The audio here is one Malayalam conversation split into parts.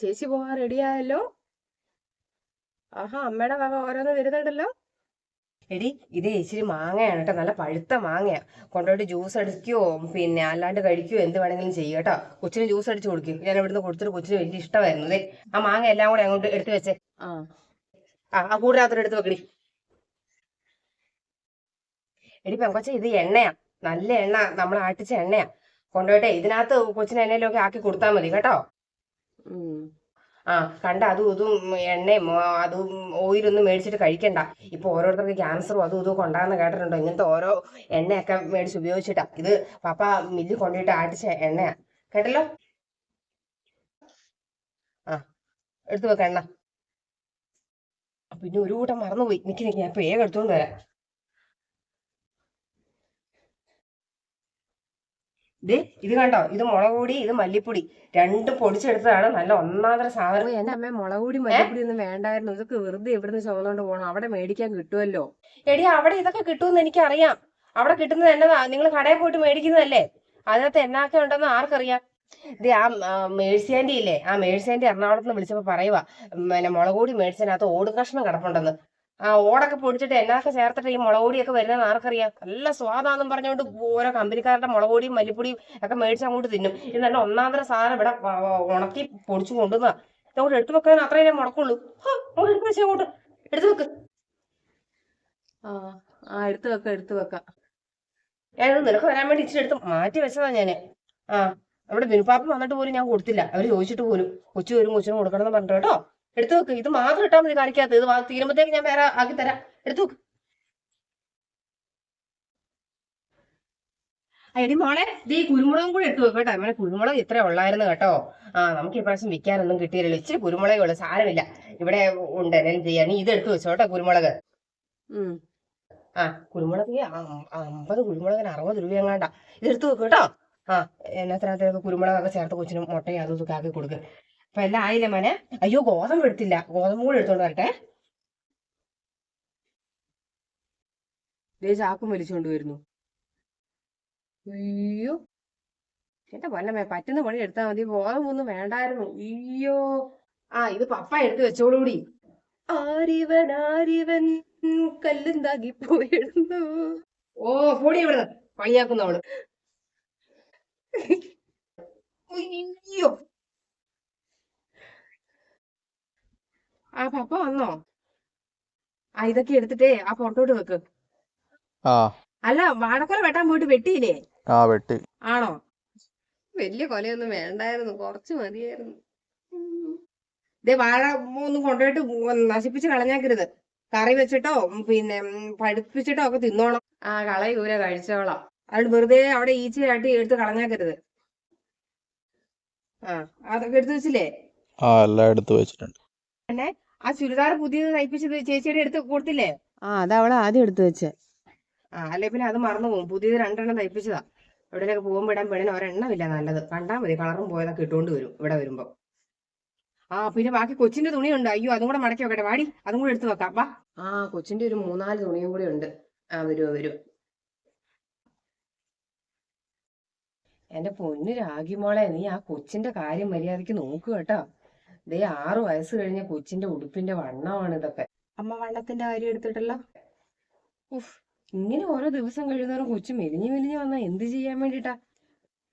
ചേച്ചി പോവാൻ റെഡിയായല്ലോ ആഹാ അമ്മയുടെ വക ഓരോന്ന് വരുന്നുണ്ടല്ലോ. എടി ഇത് ഇച്ചിരി മാങ്ങയാണ് കേട്ടോ നല്ല പഴുത്ത മാങ്ങയാ. കൊണ്ടുപോയിട്ട് ജ്യൂസ് അടിക്കുകയോ പിന്നെ അല്ലാണ്ട് കഴിക്കുകയോ എന്ത് വേണമെങ്കിലും ചെയ്യും കേട്ടോ. കൊച്ചിന് ജ്യൂസ് അടിച്ചു കൊടുക്കും. ഞാൻ ഇവിടുന്ന് കൊടുത്തിട്ട് കൊച്ചിന് വലിയ ഇഷ്ടമായിരുന്നു. അതെ ആ മാങ്ങ എല്ലാം കൂടെ അങ്ങോട്ട് എടുത്തു വെച്ചേ. ആ. ആ കൂടിനകത്തോട്ട് എടുത്ത് വെക്കടി എടി. പെങ്കൊച്ച ഇത് എണ്ണയാ. നല്ല എണ്ണ. നമ്മൾ ആട്ടിച്ച എണ്ണയാ. കൊണ്ടുപോയിട്ടെ ഇതിനകത്ത് കൊച്ചിന് എണ്ണയിലൊക്കെ ആക്കി കൊടുത്താൽ മതി കേട്ടോ. ആ കണ്ട അതും ഇതും എണ്ണയും അതും ഓയിലൊന്നും മേടിച്ചിട്ട് കഴിക്കണ്ട. ഇപ്പൊ ഓരോരുത്തർക്ക് ക്യാൻസറും അതും ഇതും കൊണ്ടാന്ന് കേട്ടിട്ടുണ്ടോ? ഇങ്ങനത്തെ ഓരോ എണ്ണയൊക്കെ മേടിച്ച് ഉപയോഗിച്ചിട്ടാ. ഇത് പപ്പ മില്ലിൽ കൊണ്ടിട്ട് ആട്ടിച്ച എണ്ണയാ. കേട്ടല്ലോ? ആ എടുത്തു വെക്ക എണ്ണ. പിന്നെ ഒരു കൂട്ടം മറന്നുപോയി. നിക്ക് നിക്ക് ഞാൻ ഇപ്പൊ വേഗം എടുത്തോണ്ട് വരാം. ദേ ഇത് കണ്ടോ? ഇത് മുളക് പൊടി ഇത് മല്ലിപ്പൊടി. രണ്ടും പൊടിച്ചെടുത്തതാണ്. നല്ല ഒന്നാന്തര സാധനം. എന്റെ അമ്മ മുളക് പൊടി മല്ലിപ്പൊടി ഒന്നും വേണ്ടായിരുന്നു. ഇതൊക്കെ വെറുതെ ഇവിടുന്ന് ചുമന്നോണ്ട് പോകണം അവിടെ മേടിക്കാൻ കിട്ടുമല്ലോ എടി അവിടെ ഇതൊക്കെ കിട്ടുമെന്ന് എനിക്കറിയാം. അവിടെ കിട്ടുന്നത് എന്നതാ? നിങ്ങൾ കടയിൽ പോയിട്ട് മേടിക്കുന്നതല്ലേ? അതിനകത്ത് എന്നൊക്കെ ഉണ്ടെന്ന് ആർക്കറിയാം? ഇത് ആ മേഴ്സിയാന്റെ ഇല്ലേ? ആ മേഴ്സിയാന്റെ എറണാകുളത്ത് നിന്ന് വിളിച്ചപ്പോ പറയുവാ പിന്നെ മുളക് പൊടി മേടിച്ചതിനകത്ത് ഓട് കഷ്ണം കിടപ്പുണ്ടെന്ന്. ആ ഓടൊക്കെ പൊടിച്ചിട്ട് എന്നൊക്കെ ചേർത്തിട്ട് ഈ മുളക് പൊടിയൊക്കെ വരുന്നതെന്ന് ആർക്കറിയാം? നല്ല സ്വാദാന്നും പറഞ്ഞുകൊണ്ട് ഓരോ കമ്പനിക്കാരുടെ മുളക് പൊടിയും മല്ലിപ്പൊടിയും ഒക്കെ മേടിച്ച് അങ്ങോട്ട് തിന്നും. ഇത് നല്ല ഒന്നാന്തര സാധനം ഇവിടെ ഉണക്കി പൊടിച്ചു കൊണ്ടുവന്നാ ഇതങ്ങോട്ട് എടുത്തു വെക്കാൻ അത്രയേ മുടക്കുള്ളൂ. അങ്ങോട്ട് എടുത്ത് വെച്ചേ അങ്ങോട്ട് എടുത്തു വെക്ക്. ആ ആ എടുത്തു വെക്കാം എടുത്തു വെക്കാം. ഞാനിത് നിനക്ക് വരാൻ വേണ്ടി ഇച്ചിരി എടുത്ത് മാറ്റി വെച്ചതാ ഞാൻ. ആ അവിടെ ബിനുപ്പാപ്പ വന്നിട്ട് പോലും ഞാൻ കൊടുത്തില്ല. അവർ ചോദിച്ചിട്ട് പോലും കൊച്ചു വരും കൊച്ചിനും കൊടുക്കണം എന്ന് പറഞ്ഞിട്ട് കേട്ടോ. എടുത്തു വെക്ക്. ഇത് മാത്രം ഇട്ടാൽ മതി കാണിക്കാത്ത. ഇത് തീരുമ്പോഴത്തേക്ക് തീരുമ്പത്തേക്ക് ഞാൻ വേറെ ആക്കി തരാം. എടുത്തു വെക്ക്. ആ, എടി മോളെ ഇത് ഈ കുരുമുളകും കൂടെ എടുത്തു വെക്കട്ടെ നമ്മുടെ കുരുമുളക് ഇത്ര ഉള്ളായിരുന്നു കേട്ടോ. ആ നമുക്ക് ഇപ്രാവശ്യം വിൽക്കാനൊന്നും കിട്ടിയില്ലല്ലോ. ഇച്ചിരി കുരുമുളകേ ഉള്ളു. സാരമില്ല. ഇവിടെ ഉണ്ട്. എന്തെങ്കിലും ചെയ്യാൻ നീ ഇത് എടുത്തു വെച്ചോട്ടോ കുരുമുളക്. ഉം. ആ കുരുമുളക് അമ്പത് കുരുമുളകിന് അറുപത് രൂപ എങ്ങാണ്ടാ ഇതെടുത്ത് വെക്കും കേട്ടോ. ആ എന്നാത്തിനകത്തേക്ക് കുരുമുളകൊക്കെ ചേർത്ത് കൊച്ചിനും മുട്ടയും അതും ഇതൊക്കെ ആക്കി കൊടുക്ക്. അപ്പൊ എല്ലാം ആയില്ലേ മോനെ? അയ്യോ ഗോതമ്പ് എടുത്തില്ല. ഗോതമ്പ് കൂടെ എടുത്തോണ്ട് വരട്ടെ. ചാക്കും വലിച്ചുകൊണ്ട് വരുന്നു. അയ്യോ. എന്റെ പൊന്നമ്മേ പറ്റുന്ന പണി എടുത്താ മതി. ഗോതമ്പൊന്നും വേണ്ടായിരുന്നു. അയ്യോ. ആ ഇത് പപ്പ എടുത്ത് വെച്ചോളൂടി. ആരിവൻ ആരിവൻ കല്ലും താകി പോയിടുന്നു. ഓ പൊടി ഇവിടുന്ന്. പണിയാക്കുന്നവൾ. അയ്യോ. ആ പപ്പ വന്നോ? ആ ഇതൊക്കെ എടുത്തിട്ടേ ആ പുറത്തോട്ട് വെക്ക്. ആ. അല്ല വാടക്കൊല വെട്ടാൻ പോയിട്ട് വെട്ടിയില്ലേ? ആ വെട്ടി. ആണോ? വലിയ കൊലയൊന്നും വേണ്ടായിരുന്നു കുറച്ച് മതിയായിരുന്നു. ഇതേ വാഴ ഒന്നും കൊണ്ടുപോയിട്ട് നശിപ്പിച്ച് കളഞ്ഞാക്കരുത്. കറി വെച്ചിട്ടോ പിന്നെ പഠിപ്പിച്ചിട്ടോ ഒക്കെ തിന്നോളാം ആ കളയൂര കഴിച്ചോളാം. അതുകൊണ്ട് വെറുതെ അവിടെ ഈച്ചയാട്ടി എടുത്ത് കളഞ്ഞാക്കരുത്. ആ അതൊക്കെ എടുത്ത് വെച്ചില്ലേ? ആ എല്ലാം എടുത്തു വെച്ചിട്ടുണ്ട്. ആ ചുരിദാർ പുതിയത് തയ്പ്പിച്ചത് ചേച്ചിയുടെ എടുത്ത് കൊടുത്തില്ലേ? ആ അവളെ ആദ്യം എടുത്തു വെച്ചേ. ആ അല്ലെ പിന്നെ അത് മറന്നു പോകും. പുതിയത് രണ്ടെണ്ണം തയ്പ്പിച്ചതാ. എവിടെയൊക്കെ പോകുമ്പോൾ ഇടാൻ പെണ്ണിന് ഒരെണ്ണമില്ല നല്ലത്. കണ്ടാൽ മതി കളറും പോയതൊക്കെ ഇട്ടുകൊണ്ട് വരും ഇവിടെ വരുമ്പോ. ആ പിന്നെ ബാക്കി കൊച്ചിന്റെ തുണിയുണ്ട്. അയ്യോ അതും കൂടെ മടക്കി വെക്കട്ടെ. വാടി അതും കൂടെ എടുത്തു വെക്കാം. വാ. ആ കൊച്ചിന്റെ ഒരു മൂന്നാൽ തുണിയും കൂടെ ഉണ്ട്. ആ വരും എന്റെ പൊന്നു രാഗിമോളെ നീ ആ കൊച്ചിന്റെ കാര്യം മര്യാദയ്ക്ക് നോക്കുക കേട്ടോ. ദേ ആറ് വയസ്സ് കഴിഞ്ഞ കൊച്ചിന്റെ ഉടുപ്പിന്റെ വണ്ണമാണ് ഇതൊക്കെ. അമ്മ വണ്ണത്തിന്റെ കാര്യം എടുത്തിട്ടല്ലോ? ഉഫ് ഇങ്ങനെ ഓരോ ദിവസം കഴിയുന്നവരും കൊച്ചു മെലിഞ്ഞു മെലിഞ്ഞു വന്നാ എന്ത് ചെയ്യാൻ വേണ്ടിട്ടാ?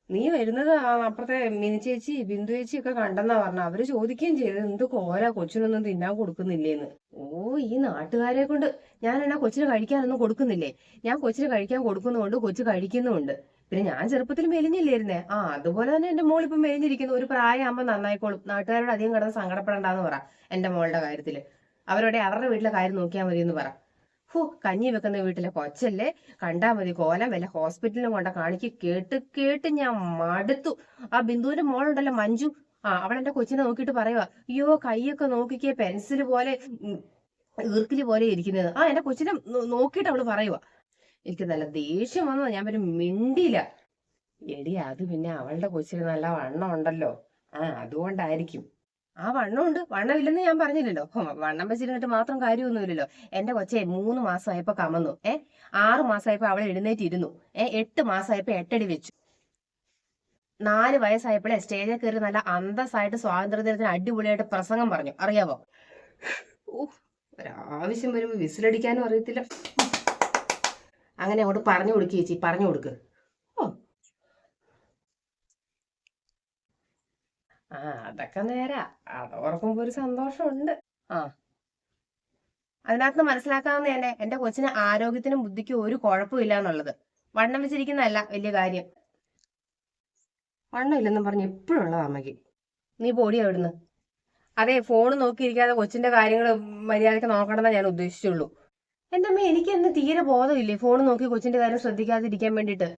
നീ വരുന്നത് ആ അപ്പുറത്തെ മിനി ചേച്ചി ബിന്ദു ചേച്ചി ഒക്കെ കണ്ടെന്നാ പറഞ്ഞ. അവർ ചോദിക്കുകയും ചെയ്തത് എന്ത് കോല കൊച്ചിനൊന്നും തിന്നാൻ കൊടുക്കുന്നില്ലേന്ന്. ഓ ഈ നാട്ടുകാരെ കൊണ്ട് ഞാൻ എന്നാ കൊച്ചിന് കഴിക്കാനൊന്നും കൊടുക്കുന്നില്ലേ? ഞാൻ കൊച്ചിന് കഴിക്കാൻ കൊടുക്കുന്നുണ്ട് കൊച്ചു കഴിക്കുന്നുമുണ്ട്. പിന്നെ ഞാൻ ചെറുപ്പത്തിൽ മെലിഞ്ഞില്ലായിരുന്നേ. ആ അതുപോലെ തന്നെ എന്റെ മോൾ ഇപ്പൊ മെലിഞ്ഞിരിക്കുന്നു. ഒരു പ്രായമാകുമ്പോൾ നന്നായിക്കോളും. നാട്ടുകാരോട് അധികം കിടന്ന് സങ്കടപ്പെടണ്ടെന്ന് പറ എന്റെ മോളുടെ കാര്യത്തിൽ അവരോടെ അവരുടെ വീട്ടിലെ കാര്യം നോക്കിയാൽ മതി എന്ന് പറ. ഹോ കഞ്ഞി വെക്കുന്ന വീട്ടിലെ കൊച്ചല്ലേ? കണ്ടാ മതി കോലം വല്ല ഹോസ്പിറ്റലിലും കൊണ്ട കാണിക്ക് കേട്ട് കേട്ട് ഞാൻ മടുത്തു. ആ ബിന്ദുവിന്റെ മോളുണ്ടല്ലോ മഞ്ജു. ആ അവൾ എന്റെ കൊച്ചിനെ നോക്കിയിട്ട് പറയുക അയ്യോ കൈയൊക്കെ നോക്കിക്കേ പെൻസിൽ പോലെ ഈർക്കിൽ പോലെ ഇരിക്കുന്നത്. ആ എന്റെ കൊച്ചിനെ നോക്കിയിട്ട് അവൾ പറയുക എനിക്ക് നല്ല ദേഷ്യം വന്നു. ഞാൻ ഒരു മിണ്ടിയില്ല. എടി അത് പിന്നെ അവളുടെ കൊച്ചിന് നല്ല വണ്ണം ഉണ്ടല്ലോ. ആ അതുകൊണ്ടായിരിക്കും. ആ വണ്ണമുണ്ട്. വണ്ണമില്ലെന്ന് ഞാൻ പറഞ്ഞില്ലല്ലോ. വണ്ണം വെച്ചിരുന്നിട്ട് മാത്രം കാര്യമൊന്നുമില്ലല്ലോ. എന്റെ കൊച്ചെ മൂന്ന് മാസമായപ്പോ കമന്നു. ഏ ആറു മാസമായപ്പോ അവൾ എഴുന്നേറ്റിരുന്നു. ഏ എട്ട് മാസമായപ്പോ എട്ടടി വെച്ചു. നാല് വയസ്സായപ്പോഴേ സ്റ്റേജിൽ കയറി നല്ല അന്തസ്സായിട്ട് സ്വാതന്ത്ര്യദിനത്തിന് അടിപൊളിയായിട്ട് പ്രസംഗം പറഞ്ഞു. അറിയാവോ? ഒരാവശ്യം വരുമ്പോ വിസിലടിക്കാനും അറിയത്തില്ല. അങ്ങനെ അങ്ങോട്ട് പറഞ്ഞു കൊടുക്കുക ചേച്ചി പറഞ്ഞു കൊടുക്ക്. ആ അതൊക്കെ നേരാ. അത് ഓർക്കുമ്പോ ഒരു സന്തോഷമുണ്ട്. ആ. അതിനകത്ത് മനസ്സിലാക്കാവുന്ന തന്നെ എന്റെ കൊച്ചിന് ആരോഗ്യത്തിനും ബുദ്ധിക്കും ഒരു കുഴപ്പമില്ല എന്നുള്ളത് വണ്ണം വെച്ചിരിക്കുന്നതല്ല വലിയ കാര്യം. വണ്ണം ഇല്ലെന്നും പറഞ്ഞ് എപ്പോഴും ഉള്ളതാ അമ്മയ്ക്ക്. നീ പോടി അവിടുന്ന്. അതെ ഫോൺ നോക്കിയിരിക്കാതെ കൊച്ചിന്റെ കാര്യങ്ങൾ മര്യാദയ്ക്ക് നോക്കണമെന്നാണ് ഞാൻ ഉദ്ദേശിച്ചുള്ളൂ. എന്റെ അമ്മ എനിക്ക് എന്ന് തീരെ ബോധമില്ലേ? ഫോൺ നോക്കി കൊച്ചിന്റെ കാര്യം ശ്രദ്ധിക്കാതിരിക്കാൻ വേണ്ടിയിട്ട്.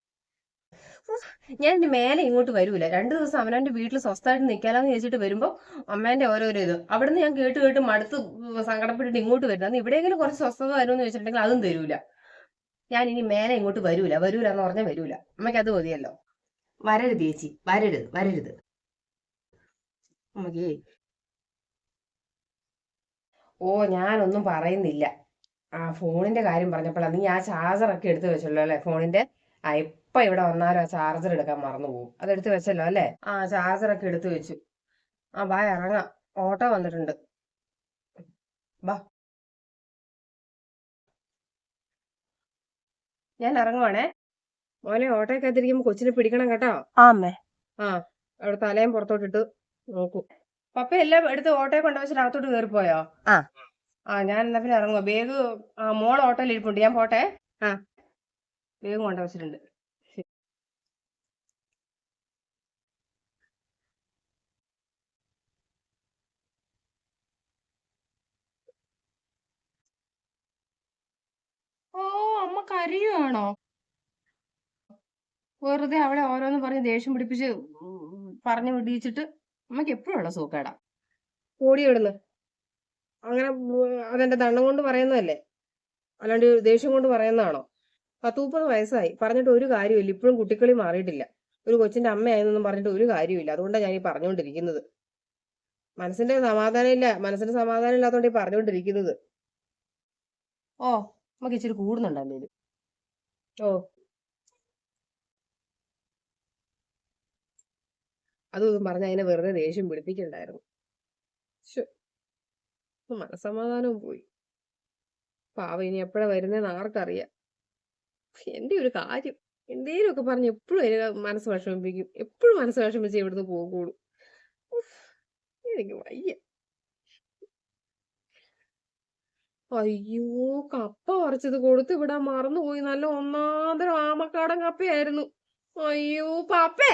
ഉഫ്, ഞാൻ എന്റെ മേലെ ഇങ്ങോട്ട് വരൂല. രണ്ടു ദിവസം അവനവന്റെ വീട്ടിൽ സ്വസ്ഥമായിട്ട് നിൽക്കാലോന്ന് ചോദിച്ചിട്ട് വരുമ്പോ അമ്മേന്റെ ഓരോരോ ഇത്. അവിടുന്ന് ഞാൻ കേട്ട് കേട്ട് മടുത്ത് സങ്കടപ്പെട്ടിട്ട് ഇങ്ങോട്ട് വരുന്നത്. ഇവിടെയെങ്കിലും കുറച്ച് സ്വസ്ഥത വരുമെന്ന് ചോദിച്ചിട്ടുണ്ടെങ്കിൽ അതും തരൂല. ഞാൻ ഇനി മേലെ ഇങ്ങോട്ട് വരൂല. വരൂല എന്ന് പറഞ്ഞാൽ വരൂല. അമ്മയ്ക്ക് അത് മതിയല്ലോ. വരരുത് ചേച്ചി. വരരുത്. വരരുത്. അമ്മക്കേ ഓ ഞാനൊന്നും പറയുന്നില്ല. ആ ഫോണിന്റെ കാര്യം പറഞ്ഞപ്പോഴാണ് നീ ആ ചാർജർ ഒക്കെ എടുത്തു വെച്ചല്ലോ അല്ലേ? ഫോണിന്റെ? ആ ഇപ്പൊ ഇവിടെ വന്നാലും ആ ചാർജർ എടുക്കാൻ മറന്നു പോകും. അത് എടുത്തു വെച്ചല്ലോ അല്ലേ? ആ ചാർജർ ഒക്കെ എടുത്തു വെച്ചു. ആ ബാ ഇറങ്ങാം. ഓട്ടോ വന്നിട്ടുണ്ട്. ബാ ഞാൻ ഇറങ്ങുവാണേ. മോനെ ഓട്ടോക്കകത്തിരിക്കുമ്പോ കൊച്ചിനെ പിടിക്കണം കേട്ടോ. ആമേ ആ അവിടെ തലയും പുറത്തോട്ടിട്ട് നോക്കൂ. പപ്പ എല്ലാം എടുത്ത് ഓട്ടോയെ കൊണ്ടുവച്ചിട്ട് അകത്തോട്ട് കയറിപ്പോയോ ആ. ആ ഞാൻ എന്നാ പിന്നെ ഇറങ്ങുക ബേഗ് ആ മോൾ ഓട്ടോയിൽ ഇരിപ്പുണ്ട്. ഞാൻ പോട്ടെ? ആ. കൊണ്ട കൊണ്ടുവച്ചിട്ടുണ്ട് ഓ അമ്മ കരയുവാണോ? വെറുതെ അവിടെ ഓരോന്ന് പറഞ്ഞ് ദേഷ്യം പിടിപ്പിച്ച് പറഞ്ഞു വിടിയിച്ചിട്ട് അമ്മയ്ക്ക് എപ്പോഴും ഉള്ള സൂക്കേടാ ഓടി അങ്ങനെ അതെന്റെ ദണ്ണം കൊണ്ട് പറയുന്നതല്ലേ? അല്ലാണ്ട് ദേഷ്യം കൊണ്ട് പറയുന്നതാണോ? പത്ത് മുപ്പത് വയസ്സായി. പറഞ്ഞിട്ട് ഒരു കാര്യമില്ല ഇപ്പോഴും കുട്ടിക്കളി മാറിയിട്ടില്ല. ഒരു കൊച്ചിന്റെ അമ്മയായെന്നൊന്നും പറഞ്ഞിട്ട് ഒരു കാര്യമില്ല അതുകൊണ്ടാണ് ഞാൻ ഈ പറഞ്ഞുകൊണ്ടിരിക്കുന്നത് മനസ്സിന്റെ സമാധാനം ഇല്ല മനസ്സിന്റെ സമാധാനം ഇല്ലാത്തതുകൊണ്ട് ഈ പറഞ്ഞുകൊണ്ടിരിക്കുന്നത് ഓ നമുക്ക് ഇച്ചിരി കൂടുന്നുണ്ട് ഇത് ഓ. അതൊന്നും പറഞ്ഞ അതിനെ വെറുതെ ദേഷ്യം പിടിപ്പിക്കണ്ടായിരുന്നു. ശ്ശോ. മനസമാധാനവും പോയി. പാവ ഇനി എപ്പോഴാ വരുന്നതെന്ന് ആർക്കറിയാം. എന്റെ ഒരു കാര്യം എന്തേലുമൊക്കെ പറഞ്ഞ് എപ്പോഴും മനസ്സ് വിഷമിപ്പിക്കും. എപ്പോഴും മനസ്സ് വിഷമിച്ച് ഇവിടുന്ന് പോകുള്ളൂ. എനിക്ക് വയ്യ. അയ്യോ കപ്പ പറിച്ചത് കൊടുത്ത് വിടാൻ മറന്നുപോയി. നല്ല ഒന്നാന്തരം ആമക്കാടൻ കപ്പയായിരുന്നു. അയ്യോ പാപ്പേ!